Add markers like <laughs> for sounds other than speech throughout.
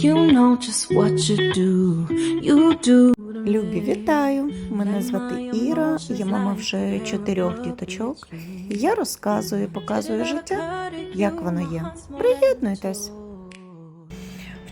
You know just what. Любі, вітаю! Мене звати Іра, я мама вже чотирьох діточок. Я розказую, показую життя, як воно є. Приєднуйтесь!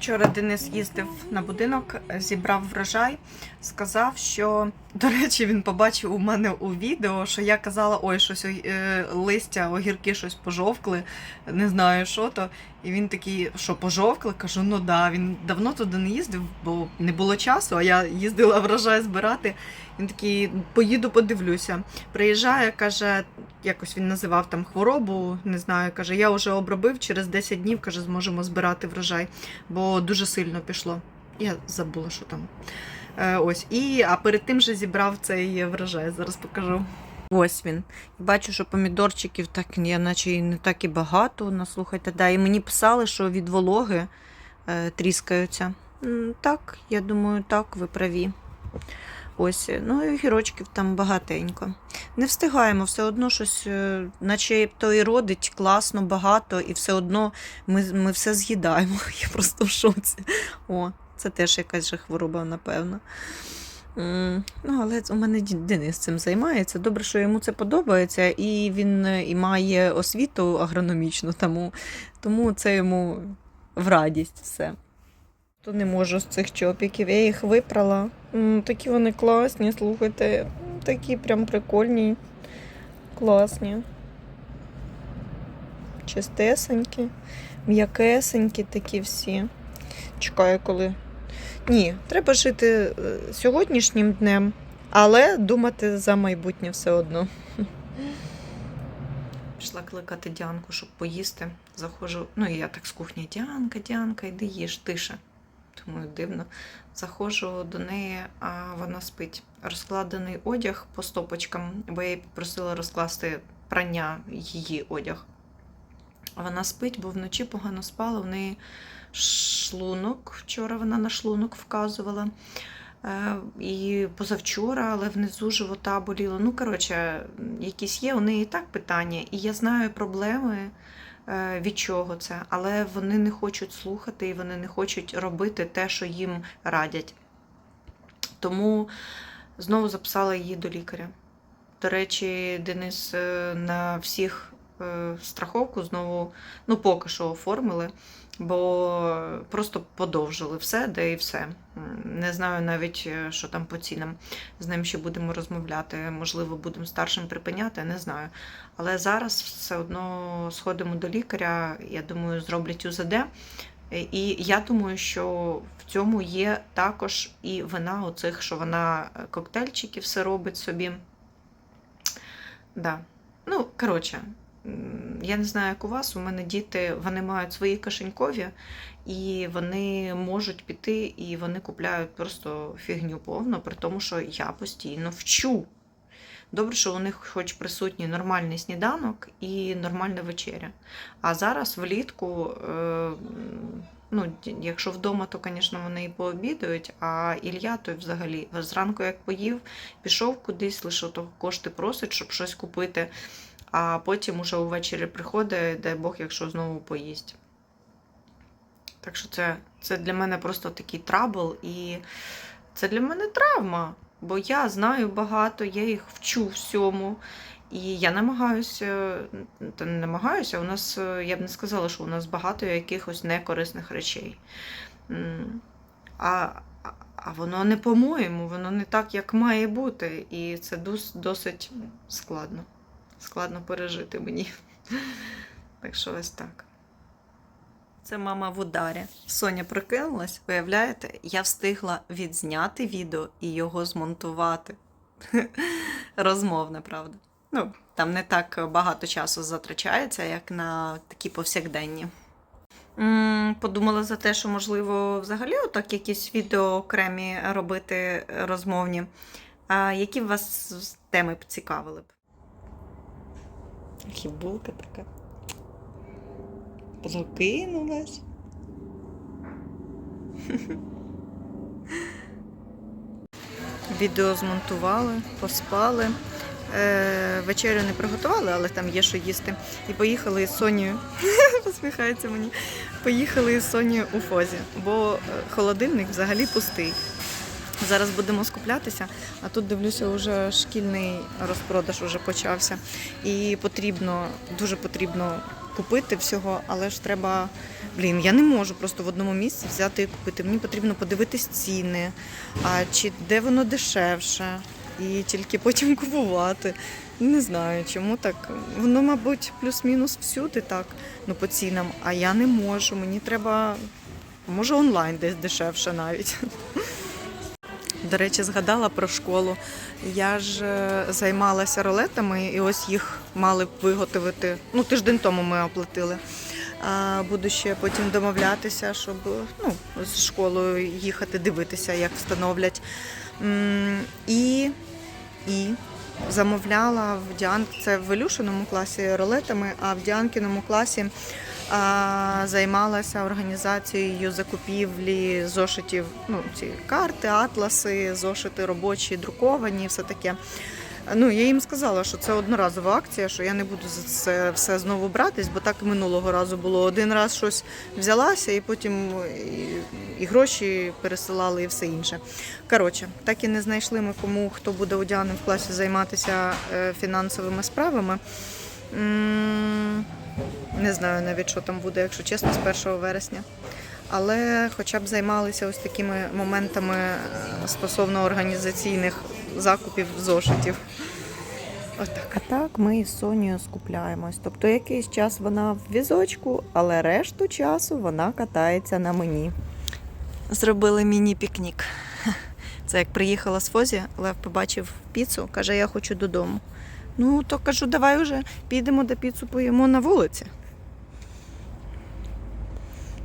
Вчора Денис їздив на будинок, зібрав врожай, сказав, що до речі, він побачив у мене у відео, що я казала, ой, щось е, листя, огірки щось пожовкли, не знаю що то. І він такий, що пожовкли? Кажу, ну да. Він давно туди не їздив, бо не було часу, а я їздила врожай збирати. Він такий, поїду, подивлюся. Приїжджає, каже, якось він називав там хворобу, не знаю, каже, я вже обробив, через 10 днів каже, зможемо збирати врожай, бо дуже сильно пішло. Я забула, що там. Е, ось. І, а перед тим же зібрав цей врожай. Зараз покажу. Ось він. Бачу, що помідорчиків так я наче і не так і багато. Ну, да. І мені писали, що від вологи е, тріскаються. Так, я думаю, так, ви праві. Ось, ну і огірочків там багатенько. Не встигаємо, все одно щось, е, наче то і родить класно, багато, і все одно ми, ми все з'їдаємо. <laughs> Я просто в шоці. О, це теж якась же хвороба, напевно. Ну, але у мене Денис цим займається. Добре, що йому це подобається, і він е, і має освіту агрономічну, тому, тому це йому в радість все. То не можу з цих чопіків. Я їх випрала. Такі вони класні, слухайте. Такі прям прикольні, класні. Чистесенькі, м'якесенькі такі всі. Чекаю, коли. Ні, треба жити е, сьогоднішнім днем, але думати за майбутнє все одно. Пішла кликати Діанку, щоб поїсти. Заходжу, ну і я так з кухні. Діанка, Діанка, йди їж, тише. Думаю, дивно. Заходжу до неї, а вона спить. Розкладений одяг по стопочкам, бо я їй попросила розкласти прання її одяг. Вона спить, бо вночі погано спала. В неї шлунок. Вчора вона на шлунок вказувала. Е, І позавчора, але внизу живота боліло. Ну, коротше, якісь є у неї і так питання, і я знаю проблеми, від чого це, але вони не хочуть слухати і вони не хочуть робити те, що їм радять. Тому знову записала її до лікаря. До речі, Денис е, на всіх е, страховку знову, ну, поки що оформили, бо просто подовжили все, де і все. Не знаю навіть, е, що там по цінам. З ним ще будемо розмовляти. Можливо, будемо старшим припиняти, не знаю. Але зараз все одно сходимо до лікаря, я думаю, зроблять УЗД. І я думаю, що в цьому є також і вина оцих, що вона е, коктейльчики все робить собі. Да. Ну, коротше, я не знаю, як у вас. У мене діти вони мають свої кишенькові, і вони можуть піти, і вони купляють просто фігню повну, при тому, що я постійно вчу. Добре, що у них хоч присутній нормальний сніданок і нормальна вечеря. А зараз влітку, е, ну, якщо вдома, то, звісно, вони і пообідають, а Ілля той взагалі зранку як поїв, пішов кудись, лише кошти просить, щоб щось купити, а потім уже увечері приходить, дай Бог, якщо знову поїсть. Так що це, це для мене просто такий трабл, і це для мене травма. Бо я знаю багато, я їх вчу всьому. І я намагаюся, та не намагаюся, у нас, я б не сказала, що у нас багато якихось некорисних речей. А- а воно не по-моєму, воно не так, як має бути. І це досить складно. Складно пережити мені. Так що ось так. Це мама в ударі. Соня прикинулась, виявляєте, я встигла відзняти відео і його змонтувати. <laughs> Розмовне, правда. Ну, там не так багато часу затрачається, як на такі повсякденні. Подумала за те, що, можливо, взагалі отак якісь відео окремі робити розмовні. А які вас теми цікавили б? Хібулка така. Прокинулась. <laughs> Відео змонтували, поспали. Е, вечерю не приготували, але там є що їсти. І поїхали із Сонією <laughs> Посміхається мені. Поїхали з Соні у Фозі, бо е, холодильник взагалі пустий. Зараз будемо скуплятися, а тут дивлюся, вже шкільний розпродаж уже почався. І потрібно, дуже потрібно купити всього, але ж треба. Блін, я не можу просто в одному місці взяти і купити. Мені потрібно подивитись ціни, а чи де воно дешевше, і тільки потім <laughs> купувати. Не знаю, чому так. Воно, мабуть, плюс-мінус всюди так, ну по цінам, а я не можу. Мені треба, може, онлайн десь дешевше навіть. <laughs> До речі, згадала про школу. Я ж е, займалася ролетами, і ось їх мали б виготовити. Ну, тиждень тому ми оплатили. А буду ще потім домовлятися, щоб ну, з школою їхати дивитися, як встановлять. І, і замовляла в Діан... це в Ілюшиному класі ролетами, а в Діанкіному класі займалася організацією закупівлі зошитів, ну, ці карти, атласи, зошити робочі, друковані, все таке. Ну, я їм сказала, що це одноразова акція, що я не буду за це все знову братись, бо так минулого разу було. Один раз щось взялася, і потім і, гроші пересилали, і все інше. Коротше, так і не знайшли ми кому, хто буде Діани в класі займатися е, фінансовими справами. Не знаю навіть, що там буде, якщо чесно, з 1 вересня. Але хоча б займалися ось такими моментами е, стосовно організаційних закупів зошитів. Отак. А так ми із Сонією скупляємось. Тобто якийсь час вона в візочку, але решту часу вона катається на мені. Зробили міні-пікнік. Це як приїхала з Фозі, Лев побачив піцу, каже, я хочу додому. Ну, то кажу, давай вже підемо до піцу поїмо на вулиці.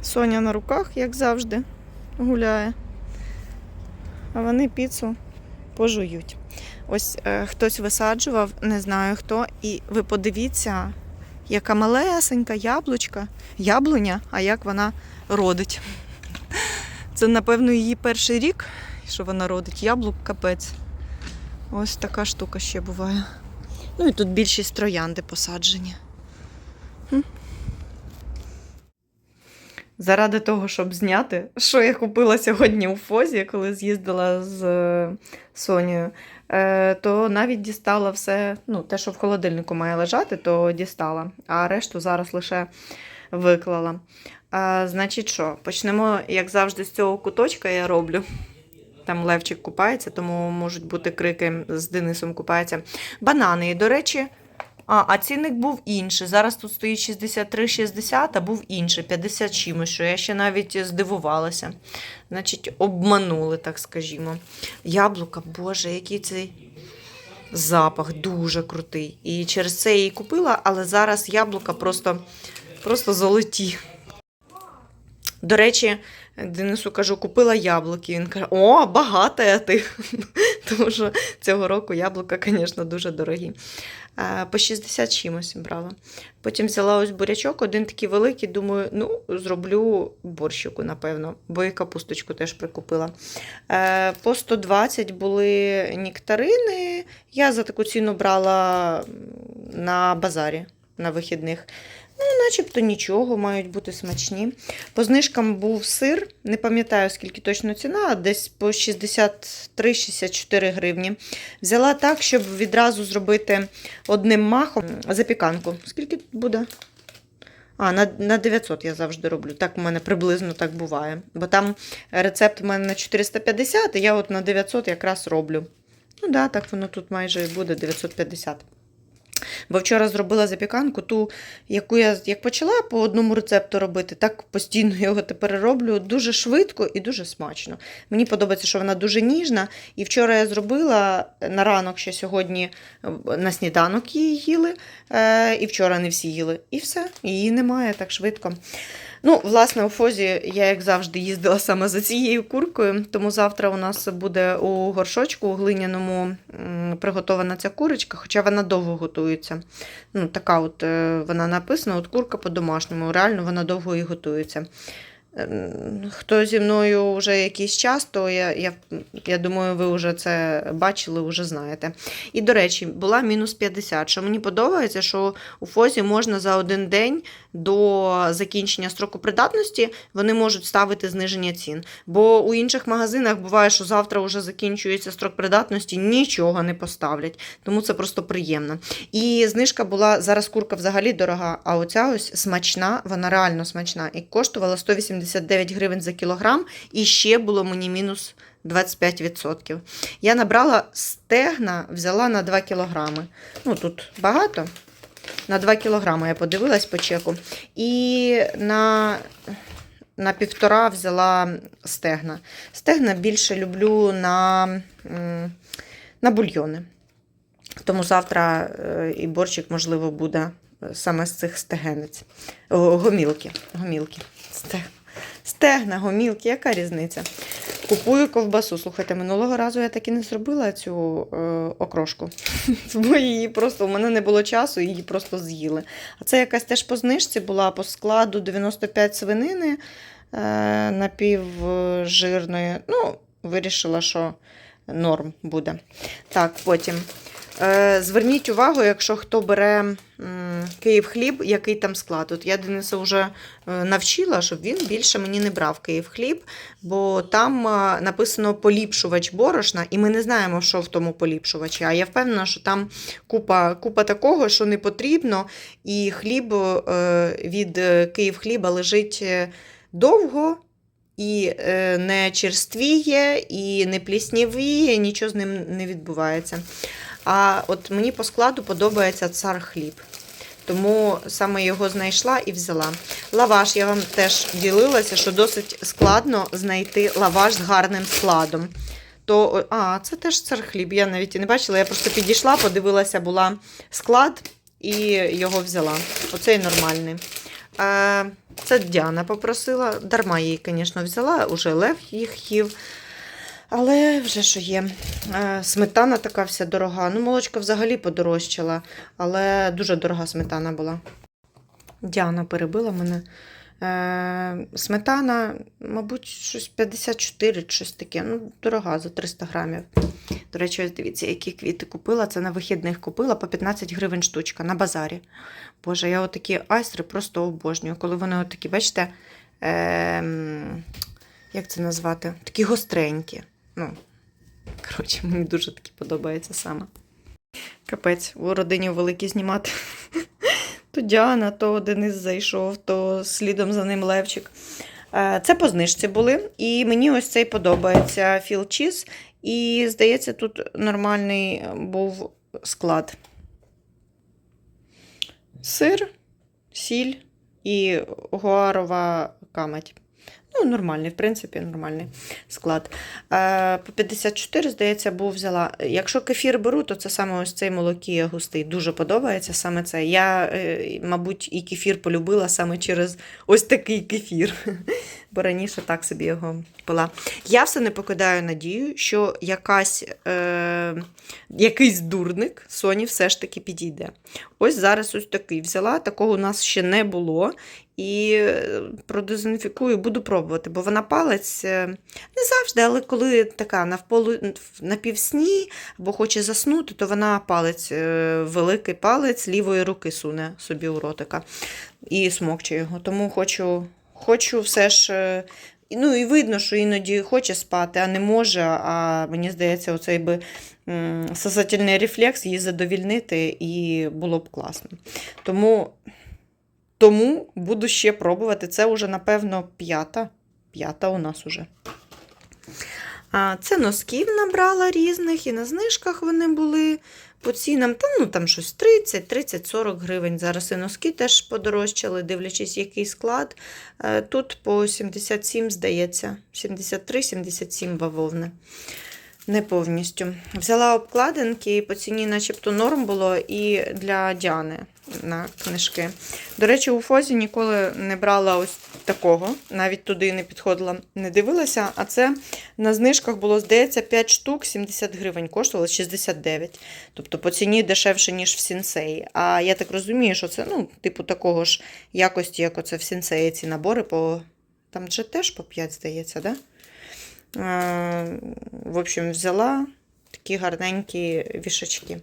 Соня на руках, як завжди, гуляє. А вони піцу пожують. Ось е, хтось висаджував, не знаю хто, і ви подивіться, яка малесенька яблучка, яблуня, а як вона родить. Це, напевно, її перший рік, що вона родить. Яблук капець. Ось така штука ще буває. Ну і тут більшість троянди посаджені. Заради того, щоб зняти, що я купила сьогодні у Фозі, коли з'їздила з е, Сонією, е, то навіть дістала все, ну, те, що в холодильнику має лежати, то дістала, а решту зараз лише виклала. А, значить, що, почнемо, як завжди, з цього куточка я роблю. Там Левчик купається, тому можуть бути крики з Денисом купається. Банани. До речі, а, а цінник був інший. Зараз тут стоїть 63,60, а був інший, 50 чимось, що я ще навіть здивувалася. Значить, обманули, так скажімо. Яблука, боже, який цей запах дуже крутий. І через це її купила, але зараз яблука просто, просто золоті. До речі, Денису кажу, купила яблуки. Він каже: О, багата ти. <laughs> Тому що цього року яблука, звісно, дуже дорогі. По 60 чимось брала. Потім взяла ось бурячок, один такий великий. Думаю, ну, зроблю борщику, напевно, бо і капусточку теж прикупила. Е, По 120 були нектарини. Я за таку ціну брала на базарі на вихідних. Ну, начебто нічого, мають бути смачні. По знижкам був сир, не пам'ятаю, скільки точно ціна, десь по 63-64 гривні. Взяла так, щоб відразу зробити одним махом запіканку. Скільки буде? А, на, на 900 я завжди роблю. Так у мене приблизно так буває. Бо там рецепт у мене на 450, і я от на 900 якраз роблю. Ну так, да, так воно тут майже і буде 950. Бо вчора зробила запіканку, ту, яку я як почала по одному рецепту робити, так постійно <laughs> його тепер роблю дуже швидко і дуже смачно. Мені подобається, що вона дуже ніжна. І вчора я зробила на ранок, ще сьогодні е, на сніданок її їли, е, і вчора не всі їли. І все, її немає так швидко. Ну, власне, у Фозі я, як завжди, їздила саме за цією куркою, тому завтра у нас буде у горшочку у глиняному приготована ця курочка, хоча вона довго готується. Ну, така от е, вона написана, от курка по-домашньому, реально вона довго і готується. Ем, Хто зі мною вже якийсь час, то я, я, я думаю, ви вже це бачили, вже знаєте. І, до речі, була мінус 50. Що мені подобається, що у Фозі можна за один день до закінчення строку придатності вони можуть ставити зниження цін. Бо у інших магазинах буває, що завтра вже закінчується строк придатності, нічого не поставлять. Тому це просто приємно. І знижка була зараз курка взагалі дорога, а оця ось смачна, вона реально смачна. І коштувала 189 гривень за кілограм, і ще було мені мінус 25%. Я набрала стегна, взяла на 2 кілограми. Ну, тут багато. На 2 кілограми я подивилась по чеку. І на, на півтора взяла стегна. Стегна більше люблю на, на бульйони. Тому завтра е, і борщик, можливо, буде е, саме з цих стегенець. О, гомілки. гомілки. Стег. Стегна, гомілки, яка різниця? Купую ковбасу. Слухайте, минулого разу я так і не зробила цю е, окрошку. <laughs> Бо її просто у мене не було часу, її просто з'їли. А це якась теж по знижці була по складу 95 свинини е, напівжирної. Ну, вирішила, що норм буде. Так, потім. Е, Зверніть увагу, якщо хто бере Київ хліб, який там склад. От я Дениса вже е, навчила, щоб він більше мені не брав Київ хліб, бо там е, написано поліпшувач борошна, і ми не знаємо, що в тому поліпшувачі. А я впевнена, що там купа, купа такого, що не потрібно, і хліб від Київ хліба лежить довго. І не черствіє, і не пліснявіє, нічого з ним не відбувається. А от мені по складу подобається цар хліб. Тому саме його знайшла і взяла. Лаваш я вам теж ділилася, що досить складно знайти лаваш з гарним складом. То, а, це теж цар хліб. Я навіть і не бачила. Я просто підійшла, подивилася, була склад і його взяла. Оцей нормальний. Це Діана попросила. Дарма її, звісно, взяла, уже Лев їх їв. Але вже що є. Е, Сметана така вся дорога. Ну, молочка взагалі подорожчала, але дуже дорога сметана була. Діана перебила мене. Е, Сметана, мабуть, щось 54, щось таке. Ну, дорога за 300 грамів. До речі, дивіться, які квіти купила. Це на вихідних купила по 15 гривень штучка на базарі. Боже, я отакі айстри просто обожнюю. Коли вони отакі, бачите, ем, як це назвати? Такі гостренькі. Ну, коротше, мені дуже такі подобається саме. Капець, у родині великі знімати. То Діана, то Денис зайшов, то слідом за ним Левчик. Е, Це по знижці були. І мені ось цей подобається філ чіз. І, здається, тут нормальний був склад. Сир, сіль і гуарова камедь. Ну, нормальний, в принципі, нормальний склад. Е, По 54, здається, був взяла. Якщо кефір беру, то це саме ось цей молокія густий. Дуже подобається саме це. Я, е, мабуть, і кефір полюбила саме через ось такий кефір. <laughs> Бо раніше так собі його пила. Я все не покидаю надію, що якась, е, якийсь дурник Соні все ж таки підійде. Ось зараз ось такий взяла, такого у нас ще не було. І е, продезінфікую, буду пробувати, бо вона палець е, не завжди, але коли така навполу на півсні або хоче заснути, то вона палець, е, великий палець лівої руки суне собі у ротика і смокче його. Тому хочу, хочу все ж. е, Ну і видно, що іноді хоче спати, а не може. А мені здається, оцей би сосательний рефлекс її задовільнити, і було б класно. Тому. Тому буду ще пробувати. Це вже, напевно, п'ята. П'ята у нас уже. А, Це носків набрала різних, і на знижках вони були по цінам. Та, ну, там щось 30, 30, 40 гривень. Зараз і носки теж подорожчали, дивлячись, який склад. Е, Тут по 77, здається, 73-77 бавовни. Не повністю. Взяла обкладинки, і по ціні, начебто, норм було і для Діани на книжки. До речі, у Фозі ніколи не брала ось такого, навіть туди не підходила, не дивилася. А це на знижках було, здається, 5 штук, 70 гривень коштувало 69. Тобто по ціні дешевше, ніж в сінсеї. А я так розумію, що це, ну, типу, такого ж якості, як оце в сінсеї ці набори по Там же теж по 5, здається, да? Е, в общем, взяла такі гарненькі вішачки.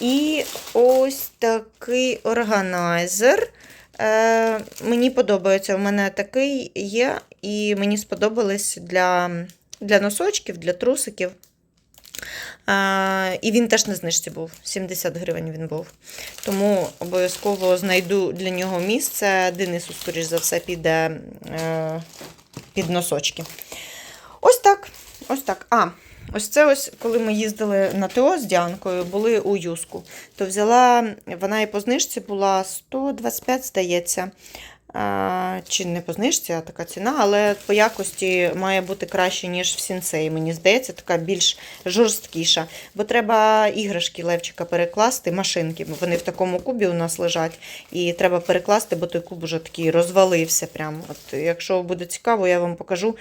І ось такий органайзер. Е, мені подобається. У мене такий є, і мені сподобались для, для носочків, для трусиків. Е, і він теж на знижці був. 70 гривень він був. Тому обов'язково знайду для нього місце. Денису, скоріш за все, піде під носочки. Ось так. Ось так. А, ось це ось, коли ми їздили на ТО з Діанкою, були у Юску, то взяла, вона і по знижці була 125, здається. А, чи не по знижці, а така ціна, але по якості має бути краще, ніж в сінсей. Мені здається, така більш жорсткіша. Бо треба іграшки Левчика перекласти, машинки. Вони в такому кубі у нас лежать. І треба перекласти, бо той куб уже такий розвалився. Прямо. От, якщо буде цікаво, я вам покажу.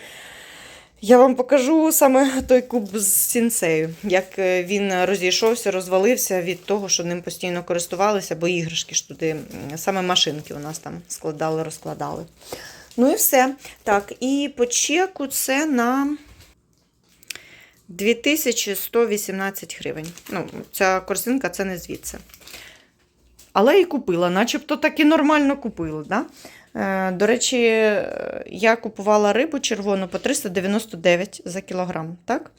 Я вам покажу саме той куб з сінсею, як е, він розійшовся, розвалився від того, що ним постійно користувалися, бо іграшки ж туди, саме машинки у нас там складали, розкладали. Ну і все. Так, і по чеку це на 2118 гривень. Ну, ця корзинка це не звідси. Але і купила, начебто так і нормально купила. Да? Е, До речі, е, я купувала рибу червону по 399 за кілограм. Так?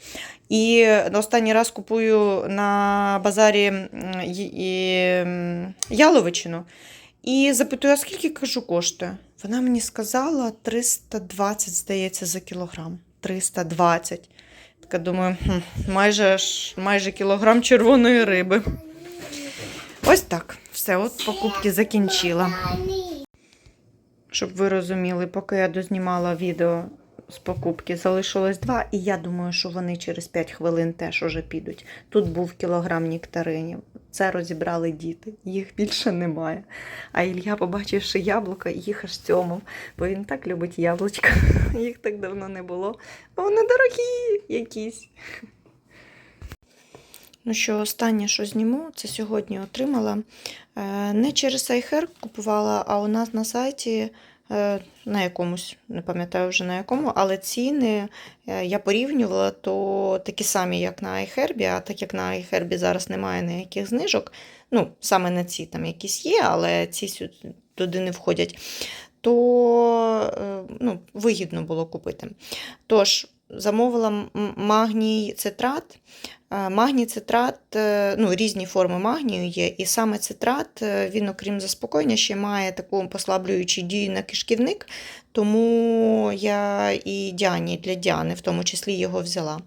І останній раз купую на базарі яловичину. І запитую, а скільки кажу, коштує? Вона мені сказала 320, здається, за кілограм. 320. Така думаю, хм, майже, майже кілограм червоної риби. Ось так. Все, от покупки закінчила. Щоб ви розуміли, поки я дознімала відео з покупки, залишилось два, і я думаю, що вони через 5 хвилин теж уже підуть. Тут був кілограм нектаринів. Це розібрали діти, їх більше немає. А Ілля, побачивши яблука, їх аж цьомав, бо він так любить яблучка. <laughs> Їх так давно не було. Вони дорогі якісь. Ну що, останнє, що зніму, це сьогодні отримала. Е, Не через iHerb купувала, а у нас на сайті е, на якомусь, не пам'ятаю вже на якому, але ціни е, я порівнювала, то такі самі, як на iHerb, а так як на iHerb зараз немає ніяких знижок, ну, саме на ці там якісь є, але ці туди не входять, то ну, вигідно було купити. Тож, замовила магній цитрат. Е, Магній цитрат, е, ну, різні форми магнію є, і саме цитрат, е, він, окрім заспокоєння, ще має таку послаблюючу дію на кишківник, тому я і Діані для Діани, в тому числі його взяла.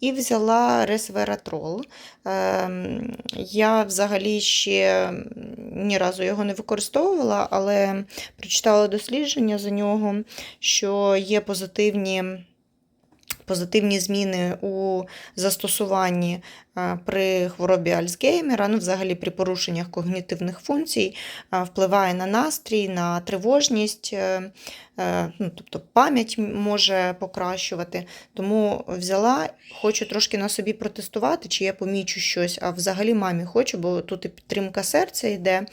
І взяла ресвератрол. Ем, Я взагалі ще ні разу його не використовувала, але прочитала дослідження за нього, що є позитивні. Позитивні зміни у застосуванні при хворобі Альцгеймера, ну, взагалі при порушеннях когнітивних функцій, впливає на настрій, на тривожність, е, е, ну, тобто пам'ять може покращувати. Тому взяла, хочу трошки на собі протестувати, чи я помічу щось, а взагалі мамі хочу, бо тут і підтримка серця йде.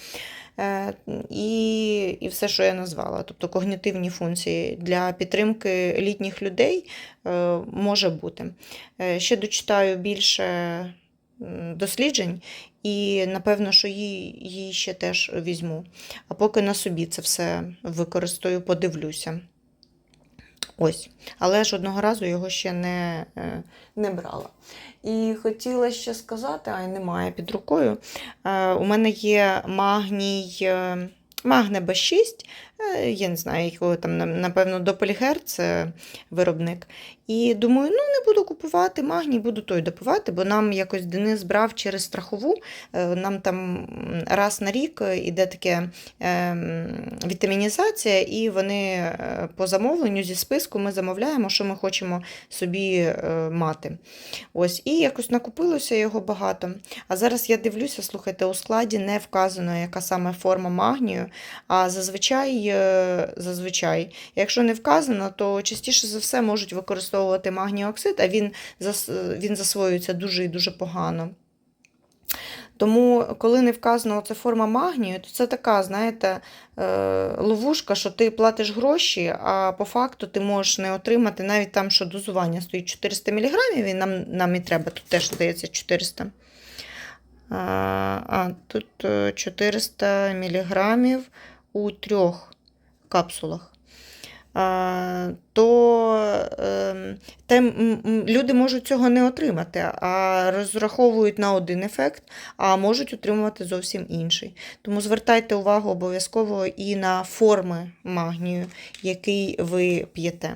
Е, І, і все, що я назвала. Тобто когнітивні функції для підтримки літніх людей може бути. Ще дочитаю більше досліджень, і напевно, що її, її ще теж візьму. А поки на собі це все використаю, подивлюся. Ось. Але ж одного разу його ще не, е, не брала. І хотіла ще сказати, а й немає під рукою. Е, У мене є магній, е, магне Б6, е, я не знаю, якого там, напевно, Доppelгер це виробник. І думаю, ну не буду купувати магній, буду той допивати, бо нам якось Денис брав через страхову. Е, Нам там раз на рік іде таке ем, вітамінізація, і вони е, по замовленню зі списку ми замовляємо, що ми хочемо собі е, мати. Ось, і якось накупилося його багато. А зараз я дивлюся, слухайте, у складі не вказано, яка саме форма магнію. А зазвичай, е, зазвичай, якщо не вказано, то частіше за все можуть використовувати магніоксид, а він, він засвоюється дуже і дуже погано. Тому, коли не вказано це форма магнію, то це така, знаєте, е, ловушка, що ти платиш гроші, а по факту ти можеш не отримати навіть там, що дозування стоїть 400 мг, і нам, нам і треба, тут теж здається 400 А, тут е, 400 мг у трьох капсулах. То е, те, люди можуть цього не отримати, а розраховують на один ефект, а можуть отримувати зовсім інший. Тому звертайте увагу обов'язково і на форми магнію, який ви п'єте.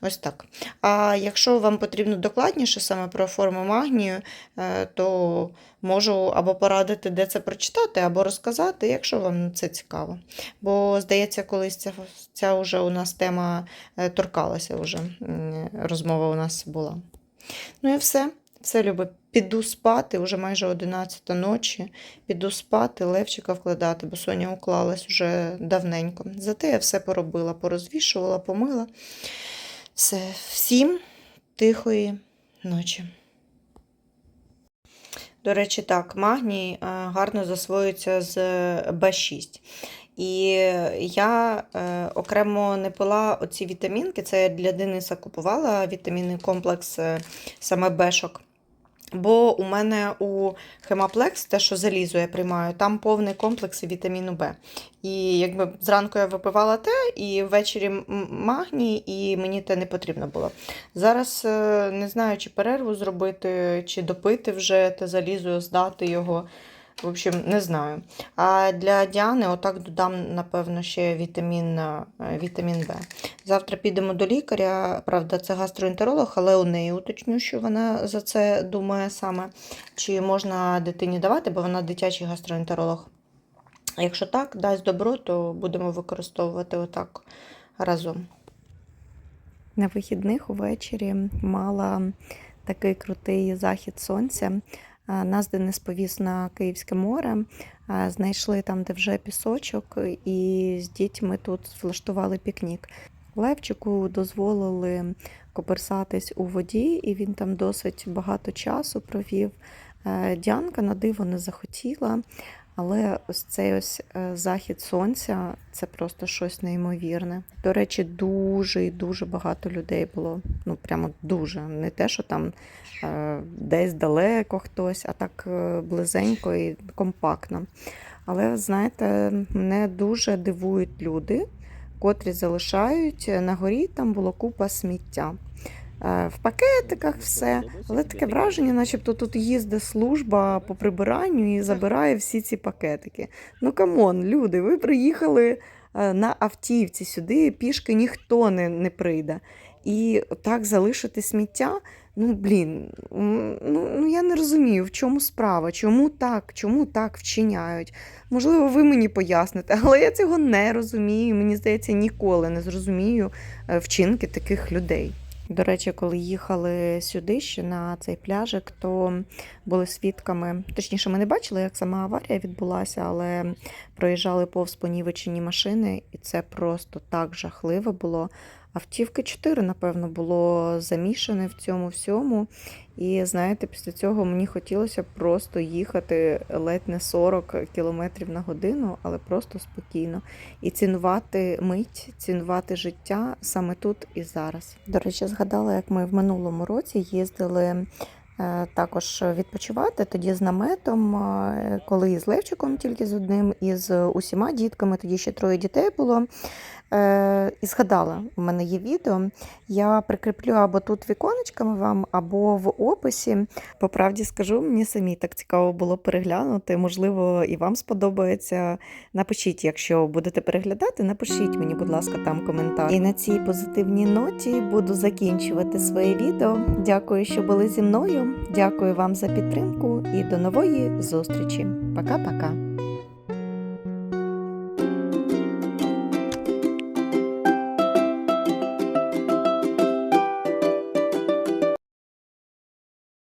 Ось так. А якщо вам потрібно докладніше саме про форми магнію, е, то можу або порадити, де це прочитати, або розказати, якщо вам це цікаво. Бо, здається, колись ця, ця вже у нас тема е, торкалася, вже розмова у нас була. Ну і все. Все, Люби, піду спати, вже майже 11 ночі. Піду спати, Левчика вкладати, бо Соня уклалась вже давненько. Зате я все поробила, порозвішувала, помила. Все, всім тихої ночі. До речі, так, магній е, гарно засвоюється з Б6. І я е, окремо не пила оці вітамінки. Це я для Дениса купувала вітамінний комплекс е, саме Бешок. Бо у мене у Хемаплекс, те, що залізо я приймаю, там повний комплекс вітаміну Б. І якби зранку я випивала те, і ввечері магній, і мені те не потрібно було. Зараз е, не знаю, чи перерву зробити, чи допити вже те залізо, здати його. В общем, не знаю. А для Діани отак додам, напевно, ще вітамін, е, вітамін В. Завтра підемо до лікаря. Правда, це гастроентеролог, але у неї уточню, що вона за це думає саме. Чи можна дитині давати, бо вона дитячий гастроентеролог. Якщо так, дасть добро, то будемо використовувати отак разом. На вихідних увечері мала такий крутий захід сонця. Нас Денис повіз на Київське море, знайшли там, де вже пісочок, і з дітьми тут влаштували пікнік. Левчику дозволили коперсатись у воді, і він там досить багато часу провів. Дянка Діанка на диво не захотіла, але ось цей ось е, захід сонця це просто щось неймовірне. До речі, дуже і дуже багато людей було. Ну прямо дуже. Не те, що там е, десь далеко хтось, а так е, близенько і компактно. Але знаєте, мене дуже дивують люди, котрі залишають на горі. Там було купа сміття. Е, В пакетиках все, але таке враження, начебто тут їздить служба по прибиранню і забирає всі ці пакетики. Ну камон, люди, ви приїхали е, на автівці сюди, пішки ніхто не, не прийде. І так залишити сміття. Ну, блін, ну, ну я не розумію, в чому справа, чому так, чому так вчиняють. Можливо, ви мені поясните, але я цього не розумію. Мені здається, ніколи не зрозумію е, вчинки таких людей. До речі, коли їхали сюди ще на цей пляжик, то були свідками. Точніше, ми не бачили, як сама аварія відбулася, але проїжджали повз понівечені машини, і це просто так жахливо було. Автівки 4, напевно, було замішане в цьому всьому. І знаєте, після цього мені хотілося просто їхати ледь не 40 км на годину, але просто спокійно. І цінувати мить, цінувати життя саме тут і зараз. До речі, згадала, як ми в минулому році їздили. Е, Також відпочивати тоді з наметом, е, коли з Левчиком тільки з одним, і з усіма дітками, тоді ще троє дітей було. Е, і згадала, у мене є відео. Я прикріплю або тут віконечками вам, або в описі. По правді скажу, мені самі так цікаво було переглянути. Можливо, і вам сподобається. Напишіть, якщо будете переглядати, напишіть мені, будь ласка, там коментар. І на цій позитивній ноті буду закінчувати своє відео. Дякую, що були зі мною. Дякую вам за підтримку і до нової зустрічі. Пока-пока.